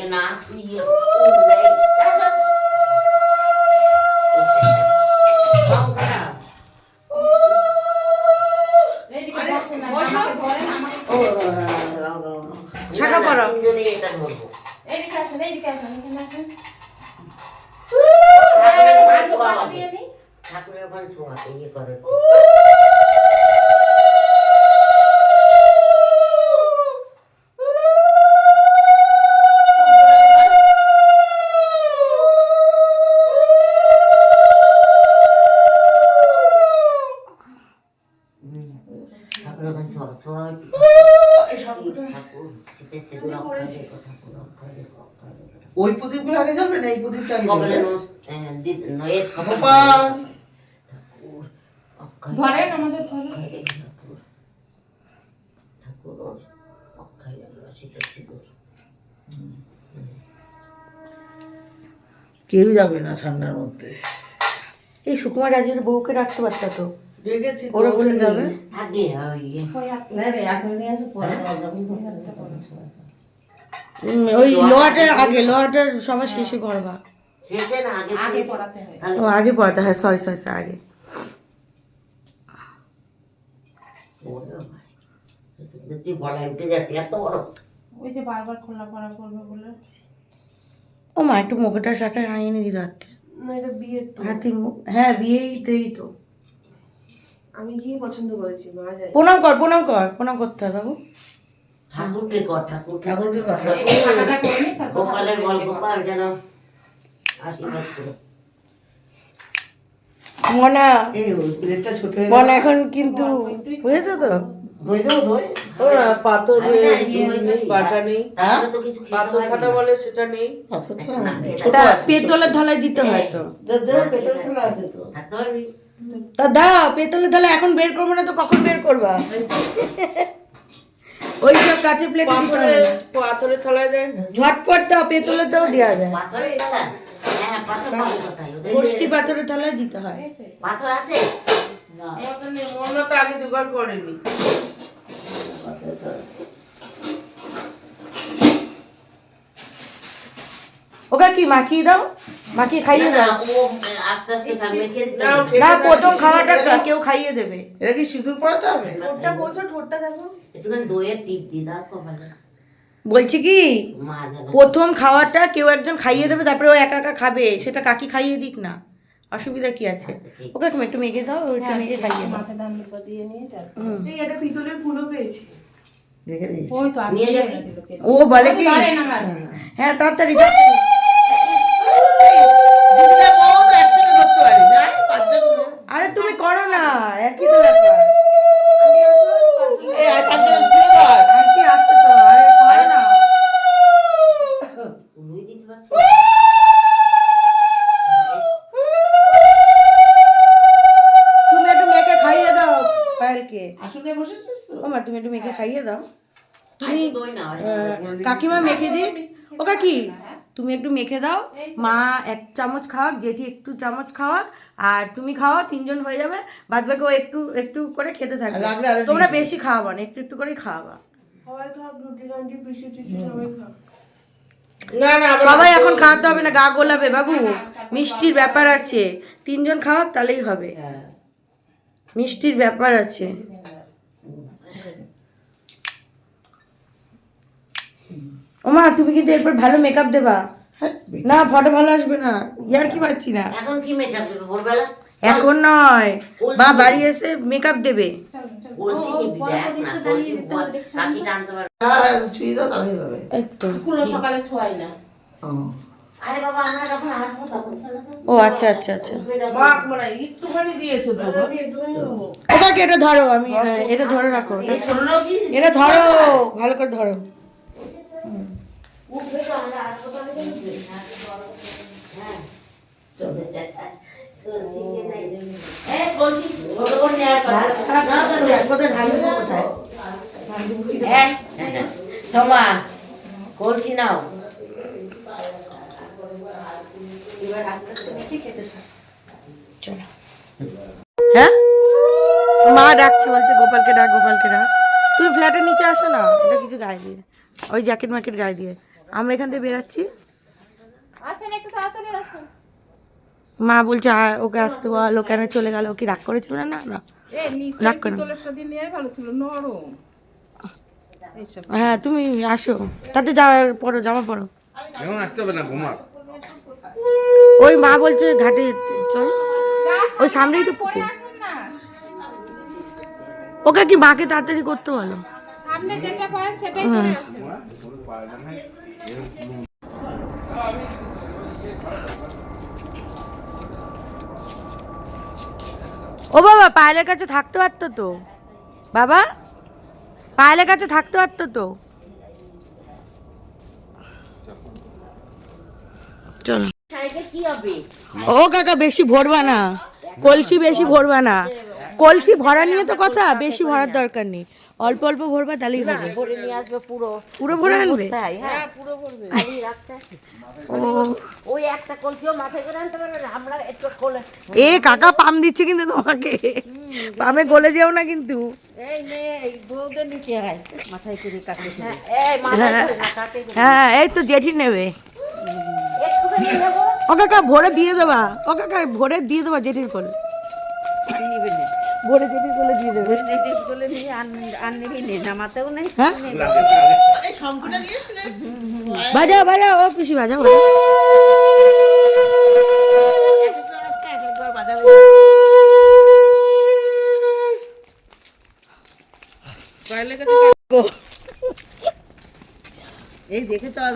তোকে না ছুঁয়ে উঠবে। আসো। বাবা, ওই প্রদীপগুলো আগে জ্বলবে না? এই প্রদীপটা আগে জ্বলবে? গোপাল! ধরেন, আমাদের। কেউ যাবে না ঠান্ডার মধ্যে। এই সুকুমার রাজের বউকে রাখতে পারতা তো? রেগেছি ওরা বলে যাবে? থাকে, ওই ইয়ে। ওই লোহাটা আগে সবার শেষে করবা আগে আগে পড়াতে হয়। তাহলে ও আগে পড়াতে হয় সরি সরি আগে। ওরে বাবা, দেখছি গলায় উঠে যাচ্ছে এত বড়। ওই যে বারবার খোলা পড়া করবে বলে। ও মা একটু মুখটা শাখায় হাইয়ে নিয়ে দিতে হাতে না এটা বিয়ের তো। মুখ হ্যাঁ বিয়েতেই তো। আমি কি পছন্দ করেছি মা যায়। প্রণাম কর প্রণাম কর প্রণাম করতে হয় বাবু। ঠাকুরকে কর ঠাকুর ঠাকুরকে করে গোপালের বল গোপাল যেন আশীর্বাদ করে। মনা প্লেটটা ছোট মনা এখন কিন্তু হয়েছে তো? দই দেবো দই। ওরা পাথর নেই কিছু খেতে পাথর খাতা বলে সেটা নেই। পেতলের থালায় দিতে হয় তো। আছে তো। তা দাও পেতলের থালা এখন বের করব না তো কখন বের করবা? ওই সব কাঁচের প্লেট পাথরে দেয় না। ঝটপট দাও পেতলের দাও দেওয়া যায় হ্যাঁ পাথর গোষ্ঠী পাথরের থালায় দিতে হয়। পাথর আছে? না। আমাদের নেই মনে তো আগে জোগাড় করেনি। ওকে কি মাখিয়ে দাও? মাখিয়ে খাইয়ে দাও। আস্তে আস্তে খাবে মেখে দিতে না, প্রথম খাওয়াটা কেউ খাইয়ে দেবে। এটা কি সিঁদুর পড়াতে হবে? ঠোঁটটা ঠোঁটটা দেখো। একটুখানি দইয়ের টিপ দি দাও কপালে বলছি কি? প্রথম খাওয়াটা কেউ একজন খাইয়ে দেবে তারপরে ও একা একা খাবে সেটা কাকি খাইয়ে দিক না। অসুবিধা কি আছে? আচ্ছা, ওকে একটু মেখে দাও ওইটা মেখে খাইয়ে দাও এটা পিতলের ফুলও পেয়েছি। দেখে দিয়েছি ওই তো আমি নিয়ে যাবি? এনে দিলো কে। ও বলে কি হ্যাঁ তাড়াতাড়ি পায়েলকে আসলে বসেছিস তো? ও মা তুমি একটু মেখে খাইয়ে দাও। তুমি কাকিমা মেখে দিক ও কাকি তুমি একটু মেখে দাও। মা এক চামচ খাওয়াক জেঠি একটু চামচ খাওয়াক আর তুমি খাওয়া তিনজন হয়ে যাবে। বাদ বাকি ও একটু একটু করে খেতে থাকবে। তোমরা বেশি খাওয়াবা না একটু একটু করেই খাওয়াবা। সবাই এখন খাওয়াতে হবে না গা গোলাবে বাবু। মিষ্টির ব্যাপার আছে। তিনজন খাওয়াক তাহলেই হবে। হ্যাঁ। মিষ্টির ব্যাপার আছে। ওমা তুমি কিন্তু এরপর ভালো মেকআপ দেবা। না ফটো ভালো আসবে না। ইয়ার কি পাচ্ছি না? এখন কি মেকআপ দেবে? ভোরবেলা? এখন নয়। বা বাড়ি এসে মেকআপ দেবে। হ্যাঁ একদম। সকালে ছোঁয়াই না। ও আচ্ছা আচ্ছা আচ্ছা। মানে। ওটাকে এটা ধরো আমি হ্যাঁ, এটা ধরে রাখো ছোটটাও কি? এটা ধরো ভালো করে ধরো। হ্যাঁ কলসি কে চলো। হ্যাঁ? মা ডাকছে বলছে গোপালকে ডাক গোপালকে ডাক। তুমি ফ্ল্যাটের নিচে আসো না? এটা কিছু গায়ে দিয়ে। ওই জ্যাকেট ম্যাকেট গায়ে দিয়ে। আমরা এখান থেকে বেরাচ্ছি। আসেন একটু তাড়াতাড়ি আসুন। মা বলছে ওকে আসতে বল। ও কেন চলে গেল? ও কি রাগ করেছিল না? না রাগ করো হ্যাঁ তুমি আসো। তাতে যা পরো জামা পরো। আসতে হবে না ঘুমা ওই মা বলছে ঘাটে চল। ওই সামনেই তো পুকুর। ওকে কি মাকে তাড়াতাড়ি করতে বলো? সামনে যেটা পারেন সেটাই করে ও বাবা পায়েলের কাছে থাকতে পারতো তো? বাবা পায়েলের কাছে থাকতে পারতো তো? চলো সাইকেল কি হবে। ও কাকা বেশি ভরবা না। কলসি বেশি ভরবা না। কলসি ভরা নিয়ে তো কথা বেশি ভরার দরকার নেই। অল্প অল্প ভরবা তাহলেই হবে। ভরে নিয়ে আসবে পুরো। পুরো ভরে আনবে? হ্যাঁ। খোলে। এ কাকা পাম দিচ্ছে কিন্তু তোমাকে। পামে গলে যেও না কিন্তু। এই নে এই বউদের নিচে হয়। মাথায় করে কাটে এই মাথায় করে না কাটে করে। হ্যাঁ এই তো জেঠি নেব। ও কাকা ভরে দিয়ে দেবা। ও কাকা ভরে দিয়ে দেবা জেঠির কোলে। ভরে জেঠির কোলে দিয়ে দেবে। বলে নিয়ে আন আন নিবি নে নামাতেও নেই হ্যাঁ? এই বাজা বাজা ও পিসি বাজা বাজা এই দেখে চল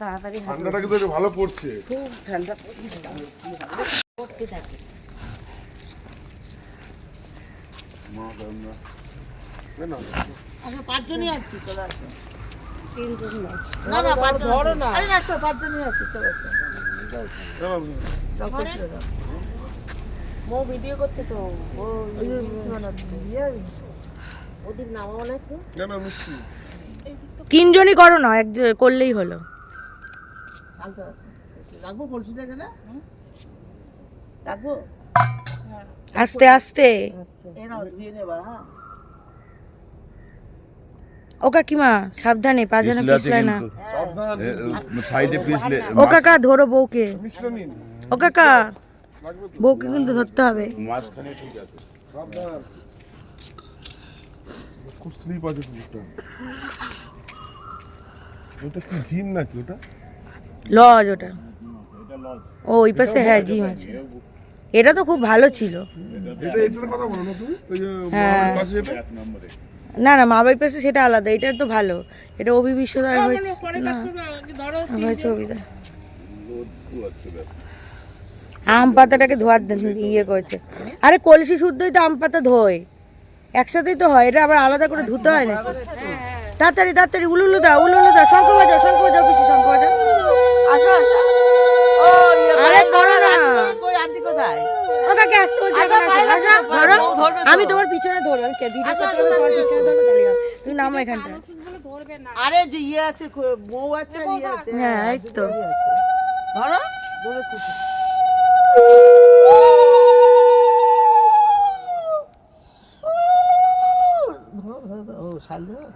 তাড়াতাড়ি ঠান্ডাটা কিন্তু একটু ভালো পড়ছে। খুব ঠান্ডা পড়তে থাকে। পাঁচজনই আছি চলে আসো। তিনজন না। না পাঁচজন ধরো না। আরে না পাঁচজনই আছি চলো। মো ভিডিও করছে তো ও ওদের নামাও না কেন মিষ্টি? তিনজনই করো না এক করলেই হলো। রাখব এখানে? রাখব? আস্তে আস্তে। হ্যাঁ। ও কাকিমা সাবধানে পা যেন পিছলায় না। সাবধান সাইডে পিছলে ও কাকা ধরো বউকে। ও কাকা বউকে কিন্তু ধরতে হবে। মাঝখানে ঠিক আছে। সাবধান। খুব স্লিপ আছে ওটা কি জিম নাকি ওটা? লজ ওটা। ও ওই পাশে হ্যাঁ জিম আছে। এটা তো খুব ভালো ছিল। হ্যাঁ। মামার পাশে এটা না না মা বাড়ির পাশে সেটা আলাদা এটা তো ভালো। এটা অভি বিশ্বদয় হয়েছে। না হয়েছে অভিদা আম পাতাটাকে ধোয়ার ইয়ে করেছে। আরে কলসি শুদ্ধই তো আম পাতা ধোয়। একসাথেই তো হয় এটা আবার আলাদা করে ধুতে হয় না তাড়াতাড়ি তাড়াতাড়ি উলুলু দাও উলুলু দাও শঙ্খ বাজাও শঙ্খ বাজাও কিছু শঙ্খ বাজাও। আসো আসো। ইয়ে আরে না। কই আন্টি কোথায়? আসতে বলছি আসো, ধরো। আমি তোমার পিছনে ধরবো আমি ভিডিও করতে তোমার পিছনে ধরবো তাহলে তুমি নামো এখানটা আরে যে ইয়ে আছে বউ আছে ইয়ে আছে। হ্যাঁ এই তো। ধরো ধরো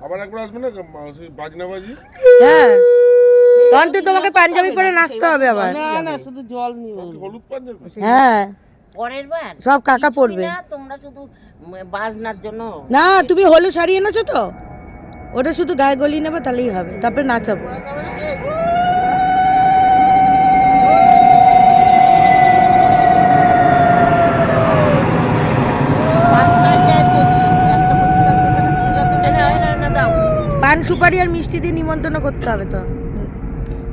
আবার একবার আসবে না বাজনা বাজি হ্যাঁ। তখন তো তোমাকে পাঞ্জাবি পরে নাচতে হবে আবার। না না শুধু জল নিও কি হলুদ পাঞ্জাবি হ্যাঁ। পরের বার সব কাকা পড়বে না তোমরা শুধু বাজনার জন্য না তুমি হলুদ শাড়ি এনেছো তো? ওটা শুধু গায়ে গলিয়ে নেবে তাহলেই হবে। তারপরে নাচাবো। পান সুপারি আর মিষ্টি দিয়ে নিমন্ত্রণ করতে হবে তো।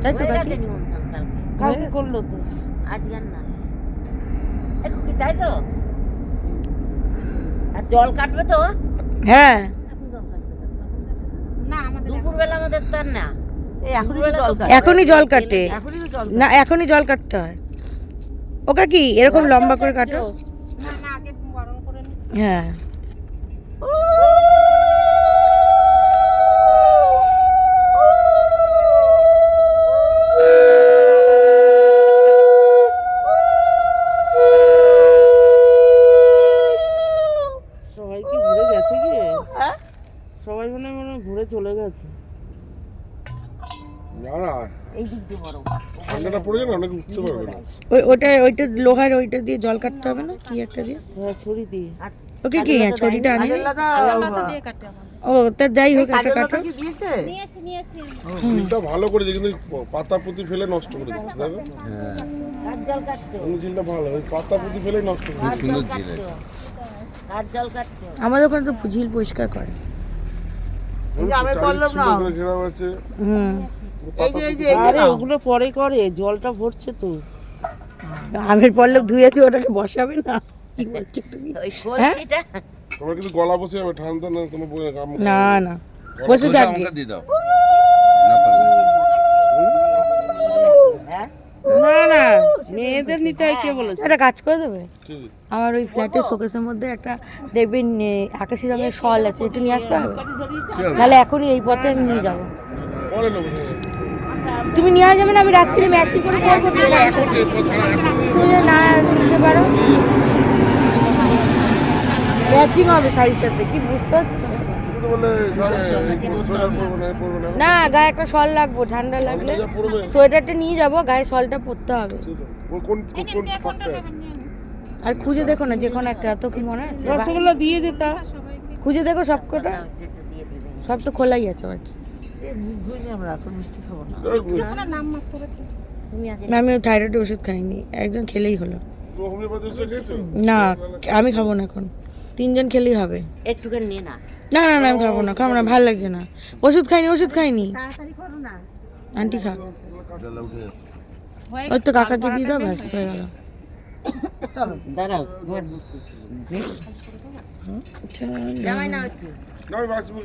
তাই তো কাকি? কালকে। করল তো। আজকে না। একটু কি তাই তো? আর জল কাটবে তো? হ্যাঁ। না। আমাদের দুপুরবেলা আমাদের তো আর না। এখনই জল খায় এখনই জল কাটে। এখনই না এখনই জল কাটতে হয়। ও কাকি এরকম লম্বা করে কাটো। হ্যাঁ। হ্যাঁ চলে গেছে। না না ঠান্ডাটা পড়ে যাবে অনেকে উঠতে পারবে না। ওই ওটা ওইটা লোহার ওইটা দিয়ে জল কাটতে হবে না? কি একটা দিয়ে? হ্যাঁ দিয়ে। ওকে কি হ্যাঁ ছড়িটা আনি ও তা যাই হোক একটা কাটো। ঝিলটা ভালো করেছে কিন্তু পাতা পুঁতি ফেলে নষ্ট করে দিচ্ছে দেখো কাঠ জল কাটছো? অন্য ঝিলটা ভালো ওই পাতা পুঁতি ফেলে নষ্ট করে আমাদের ওখানে তো ঝিল পরিষ্কার করে। ওই তো আমের পল্লব সুন্দর ঘেরাও আছে। হুম। এই যে এই যে আরে ওগুলো পরে করে জলটা ভরছে তো। আমের পল্লব ধুয়েছি ওটাকে বসাবে না। কি বলছো তুমি? ওই কলসিটা। তোমার কিন্তু গলা বসে যাবে ঠান্ডা না তোমার না না। বসে থাকবে। হ্যাঁ না না মেয়েদের নিতে হয় কে বলেছে? একটা কাজ করে দেবে। আমার ওই ফ্ল্যাটের শোকেসের মধ্যে একটা দেখবেন আকাশি রঙের শল আছে একটু নিয়ে আসতে হবে। তাহলে এখনই এই পথে আমি নিয়ে যাব। তুমি নিয়ে যাবে না আমি রাত্রে ম্যাচিং করে করব। তুমি না নিতে পারো। ম্যাচিং হবে শাড়ির সাথে কি বুঝতে পারছ? না গায়ে একটা শল লাগবো ঠান্ডা লাগলে। সোয়েটারটা নিয়ে যাব গায়ে শলটা পরতে হবে। আর খুঁজে দেখো না যে কোনো একটা এত কি মনে আছে? রসগোল্লা দিয়ে দিতা খুঁজে দেখো সব কটা। সব তো খোলাই আছে আর কি। এই মুখ ধুইনি আমরা এখন মিষ্টি খাব না। তুমি আগে না, আমি থাইরয়েডের ওষুধ খাইনি একজন খেলেই হলো। না আমি খাব না এখন। তিনজন খেলেই হবে। একটুখানি নিয়ে না। না না না আমি খাব না খাব না ভালো লাগছে না। ওষুধ খাইনি ওষুধ খাইনি। তাড়াতাড়ি করো না। আন্টি খা। ওই তো কাকাকে দিয়ে দাও ব্যাস হয়ে গেল। দাঁড়াও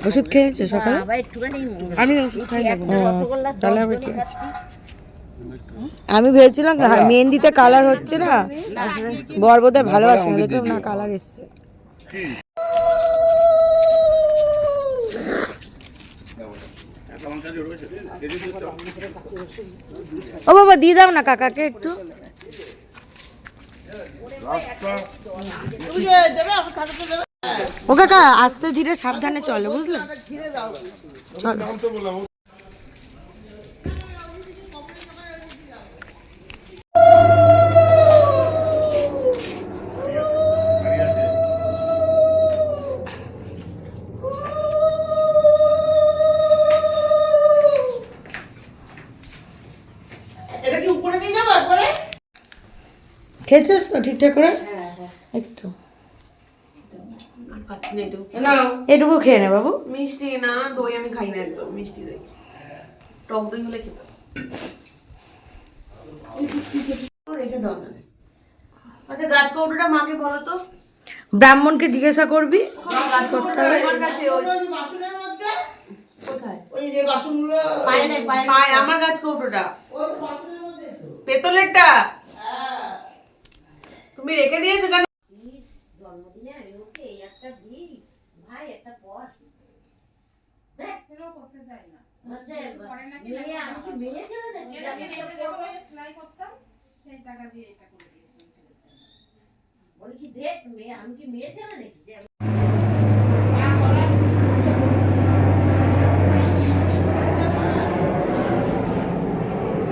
ওষুধ খেয়েছে সকালে? আমি ওষুধ খাই তাহলে আবার কি আছে। আমি ভেবেছিলাম মেহেন্দিতে কালার হচ্ছে না। বর বোধহয় ভালোবাসে না দেখলাম না কালার এসছে। ও বাবা দিয়ে দাও না কাকাকে একটু। ও কাকা আস্তে ধীরে সাবধানে চলো বুঝলে? খেয়েছিস তো ঠিকঠাক করে? একটু না এটুকু এটুকু খেয়ে নে বাবু। মিষ্টি না দই আমি খাই না একদম মিষ্টি দই। টক দই হলে খেতে রেখে দাও না। আচ্ছা গাছ কৌটোটা মাকে বলো তো। ব্রাহ্মণকে জিজ্ঞাসা করবি। করতে হবে? আমার কাছে ওই ওই বাসনের মধ্যে? কোথায়? ওই যে বাসনগুলো পায়ে পায়ে পায়ে আমার গাছ কৌটোটা পেতলেরটা? তুমি রেখে দিয়েছ কেন? জন্মদিনে আমি বলছি এই একটা দিই। ভাই একটা পর করতে চাই না। আমি কি মেয়ে ছেলে বলি কি দেখ মেয়ে আমি কি মেয়ে ছেলে নাকি? যে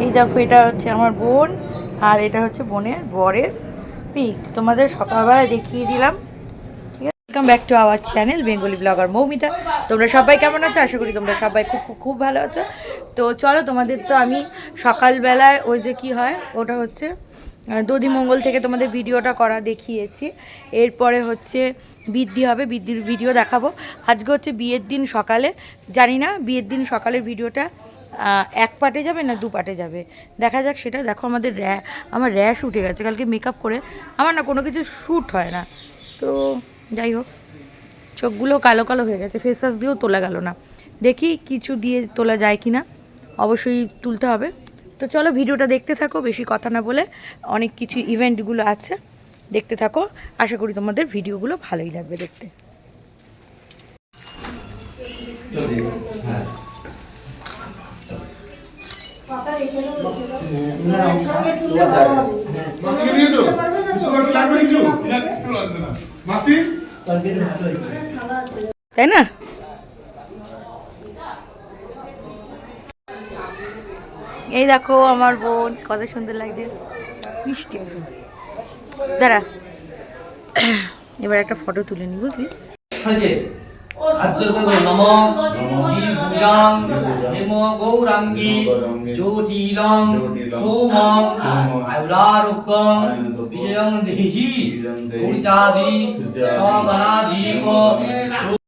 এই দেখো এটা হচ্ছে আমার বোন আর এটা হচ্ছে বোনের বরের পিক তোমাদের সকালবেলায় দেখিয়ে দিলাম। Welcome back to our channel Bengali blogger Moumita তোমরা সবাই কেমন আছো? আশা করি তোমরা সবাই খুব খুব খুব ভালো আছো। তো চলো, তোমাদের তো আমি সকালবেলায় ওই যে কি হয়, ওটা হচ্ছে দধিমঙ্গল থেকে তোমাদের ভিডিওটা করা দেখিয়েছি। এরপরে হচ্ছে বৃদ্ধি হবে, বৃদ্ধির ভিডিও দেখাবো। আজকে হচ্ছে বিয়ের দিন সকালে, জানি না, বিয়ের দিন সকালের ভিডিওটা এক পাটে যাবে না দু পাটে যাবে? দেখা যাক সেটা, দেখো আমাদের র্যা আমার র্যাশ উঠে গেছে, কালকে মেকআপ করে। আমার না কোনো কিছু শ্যুট হয় না। তো যাই হোক, চোখগুলো কালো কালো হয়ে গেছে ফেস ওয়াশ দিয়েও তোলা গেল না। দেখি কিছু দিয়ে তোলা যায় কি না, অবশ্যই তুলতে হবে। তো চলো ভিডিওটা দেখতে থাকো, বেশি কথা না বলে, অনেক কিছু ইভেন্টগুলো আছে, দেখতে থাকো। আশা করি তোমাদের ভিডিওগুলো ভালোই লাগবে দেখতে। তাই না এই দেখো আমার বোন, কত সুন্দর লাগছে। মিষ্টি দাঁড়া, এবার একটা ফটো তুলে নি, বুঝলি? হ্যাঁ, হয়েছে আদ্যতম নম ভূজাং হেম গৌরাঙ্গী জ্যোতিলং সোমং আয়ুরারোগ্যং বিজয়ং দেহি গৌরচাদি সগণাধীপ